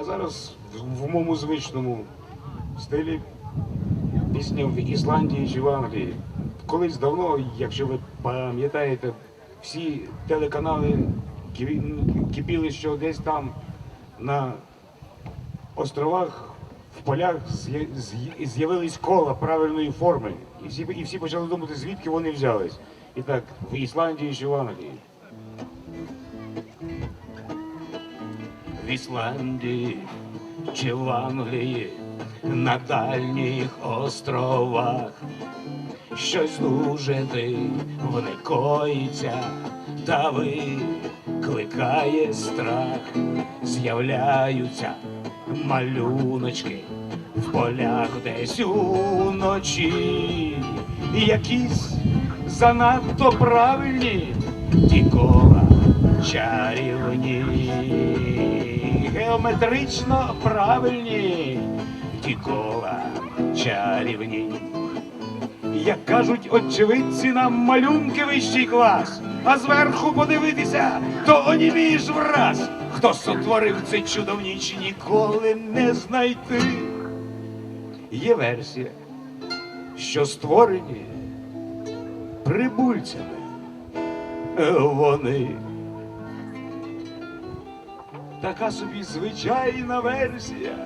А зараз в, моєму звичному стилі пісня в Ісландії чи в Англії. Колись давно, якщо ви пам'ятаєте, всі телеканали кипіли, що десь там на островах, в полях з'я- з'я- з'явились кола правильної форми. І всі, і всі почали думати, звідки вони взялись. І так, в Ісландії чи в Англії. В Ісландії чи в Англії на дальніх островах. Щось дуже дивне коїться, та викликає страх, з'являються малюночки в полях десь уночі, якісь занадто правильні ті кола чарівні, геометрично правильні ті кола чарівні. Як кажуть очевидці нам малюнки вищий клас, а зверху подивитися, то онімієш враз. Хто сотворив це чудо в ніч ніколи не знайти. Є версія, що створені прибульцями е, вони. Така собі звичайна версія,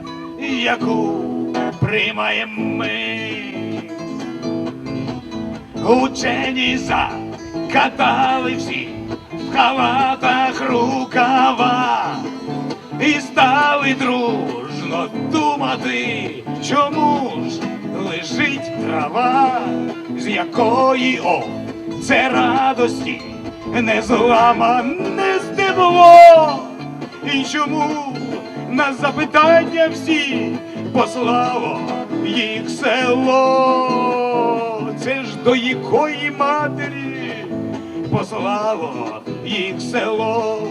яку приймаємо ми. Учені закатали всі в халатах рукава і стали дружно думати, чому ж лежить трава, з якої о це радості не зламане стебло, і чому на запитання всі послало їх село. Це ж до якої матері послало їх село.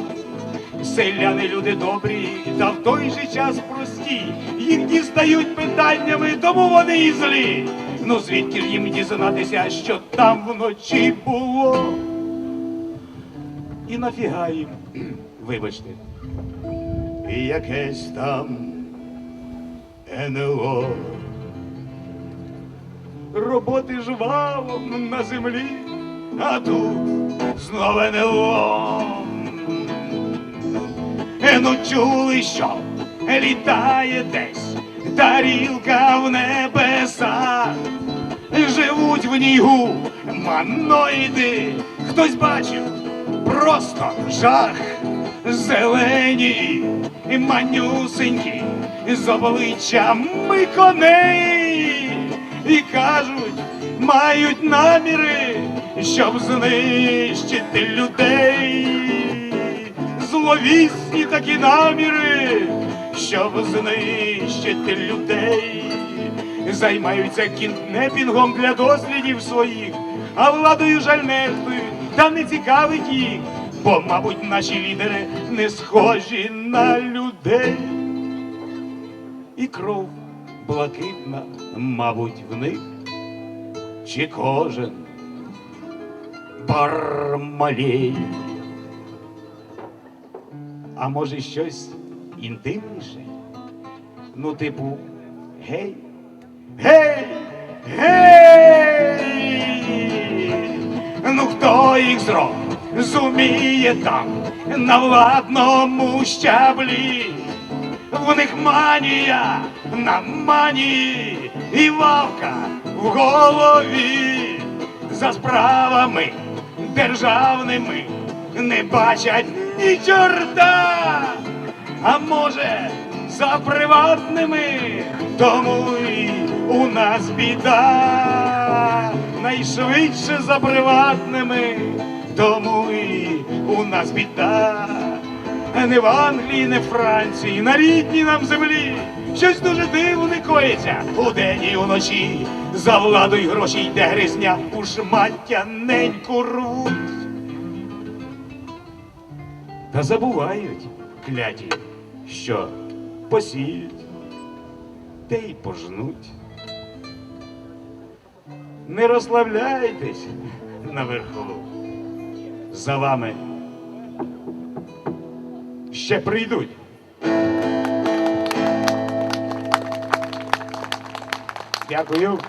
Селяни люди добрі, та в той же час прості. Їх дістають питаннями, тому вони і злі. Ну звідки ж їм дізнатися, що там вночі було? І нафіга їм, вибачте, і якесь там НЛО. Роботи ж валом на землі, а тут знову НЛО. Ну чули, що літає десь тарілка в небесах, живуть в ній гуманоїди, хтось бачив просто жах, зелені і манюсенькі з обличчями коней, і кажуть, мають наміри, щоб знищити людей. Зловісні такі наміри, щоб знищити людей, займаються кінтнепінгом для дослідів своїх, а владою жаль нехтують, та не цікавить їх, бо, мабуть, наші лідери не схожі на людей. І кров блакитна, мабуть, в них, чи кожен бармалей. А може щось інтимніше? Ну, типу, гей, гей, гей! Ну хто їх зроб зуміє там на владному щаблі? В них манія на манії і вавка в голові. За справами державними не бачать ні чорта, а може за приватними, тому і у нас біда, найшвидше за приватними, тому і у нас біда. Не в Англії, не в Франції, на рідній нам землі. Щось дуже дивне коїться удень і уночі. За владу й гроші йде гризня, у шмаття неньку рвуть. Та забувають кляті, що посіють, те й пожнуть. Не розслабляйтесь наверху за вами. Ще прийдуть. Дякую.